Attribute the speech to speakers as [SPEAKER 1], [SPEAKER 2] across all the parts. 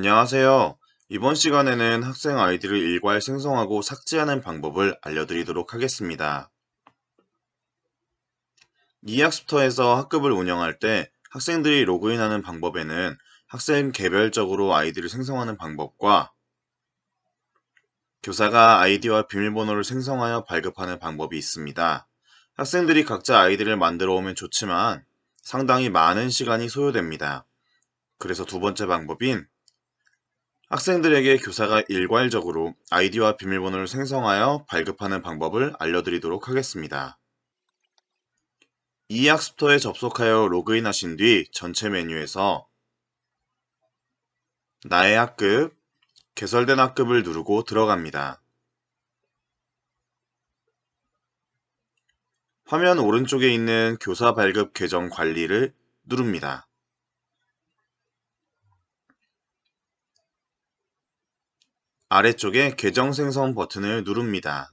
[SPEAKER 1] 안녕하세요. 이번 시간에는 학생 아이디를 일괄 생성하고 삭제하는 방법을 알려드리도록 하겠습니다. 이학습터에서 학급을 운영할 때 학생들이 로그인하는 방법에는 학생 개별적으로 아이디를 생성하는 방법과 교사가 아이디와 비밀번호를 생성하여 발급하는 방법이 있습니다. 학생들이 각자 아이디를 만들어 오면 좋지만 상당히 많은 시간이 소요됩니다. 그래서 두 번째 방법인 학생들에게 교사가 일괄적으로 아이디와 비밀번호를 생성하여 발급하는 방법을 알려드리도록 하겠습니다. 이 학습터에 접속하여 로그인하신 뒤 전체 메뉴에서 나의 학급, 개설된 학급을 누르고 들어갑니다. 화면 오른쪽에 있는 교사 발급 계정 관리를 누릅니다. 아래쪽에 계정 생성 버튼을 누릅니다.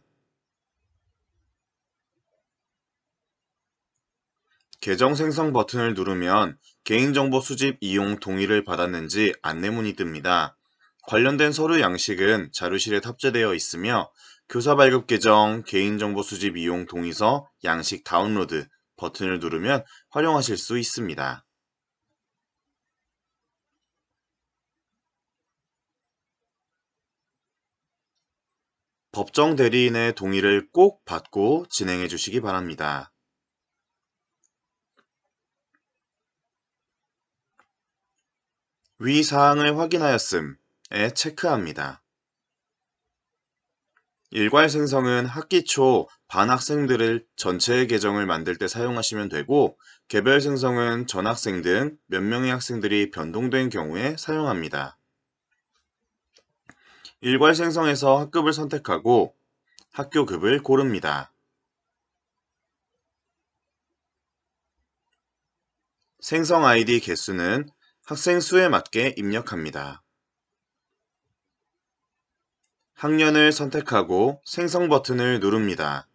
[SPEAKER 1] 계정 생성 버튼을 누르면 개인정보 수집 이용 동의를 받았는지 안내문이 뜹니다. 관련된 서류 양식은 자료실에 탑재되어 있으며 교사 발급 계정 개인정보 수집 이용 동의서 양식 다운로드 버튼을 누르면 활용하실 수 있습니다. 법정 대리인의 동의를 꼭 받고 진행해 주시기 바랍니다. 위 사항을 확인하였음에 체크합니다. 일괄 생성은 학기 초 반 학생들을 전체의 계정을 만들 때 사용하시면 되고 개별 생성은 전 학생 등 몇 명의 학생들이 변동된 경우에 사용합니다. 일괄 생성에서 학급을 선택하고 학교급을 고릅니다. 생성 아이디 개수는 학생 수에 맞게 입력합니다. 학년을 선택하고 생성 버튼을 누릅니다.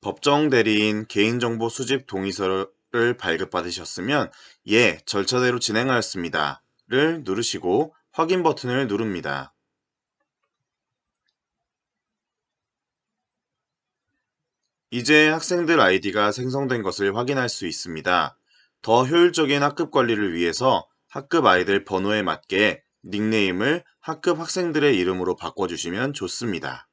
[SPEAKER 1] 법정 대리인 개인정보 수집 동의서를 발급받으셨으면 예, 절차대로 진행하였습니다. 를 누르시고 확인 버튼을 누릅니다. 이제 학생들 아이디가 생성된 것을 확인할 수 있습니다. 더 효율적인 학급 관리를 위해서 학급 아이들 번호에 맞게 닉네임을 학급 학생들의 이름으로 바꿔주시면 좋습니다.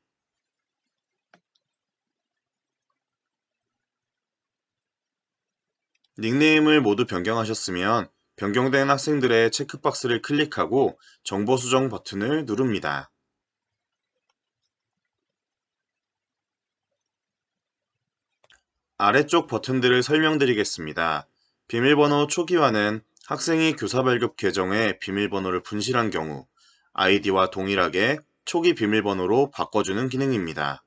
[SPEAKER 1] 닉네임을 모두 변경하셨으면 변경된 학생들의 체크박스를 클릭하고 정보 수정 버튼을 누릅니다. 아래쪽 버튼들을 설명드리겠습니다. 비밀번호 초기화는 학생이 교사 발급 계정에 비밀번호를 분실한 경우 아이디와 동일하게 초기 비밀번호로 바꿔주는 기능입니다.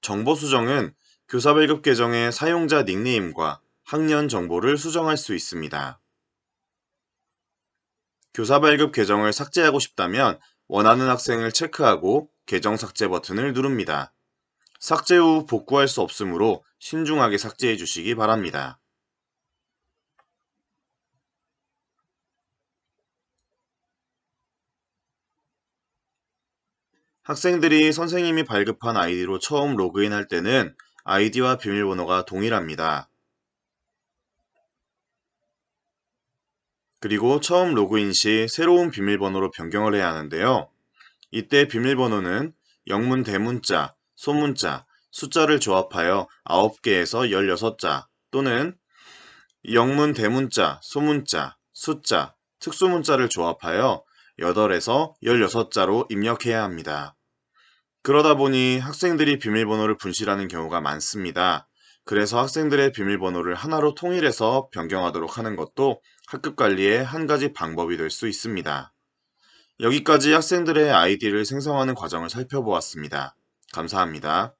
[SPEAKER 1] 정보 수정은 교사 발급 계정의 사용자 닉네임과 학년 정보를 수정할 수 있습니다. 교사 발급 계정을 삭제하고 싶다면 원하는 학생을 체크하고 계정 삭제 버튼을 누릅니다. 삭제 후 복구할 수 없으므로 신중하게 삭제해 주시기 바랍니다. 학생들이 선생님이 발급한 아이디로 처음 로그인할 때는 아이디와 비밀번호가 동일합니다. 그리고 처음 로그인 시 새로운 비밀번호로 변경을 해야 하는데요. 이때 비밀번호는 영문 대문자, 소문자, 숫자를 조합하여 9개에서 16자 또는 영문 대문자, 소문자, 숫자, 특수문자를 조합하여 8에서 16자로 입력해야 합니다. 그러다 보니 학생들이 비밀번호를 분실하는 경우가 많습니다. 그래서 학생들의 비밀번호를 하나로 통일해서 변경하도록 하는 것도 학급 관리의 한 가지 방법이 될 수 있습니다. 여기까지 학생들의 아이디를 생성하는 과정을 살펴보았습니다. 감사합니다.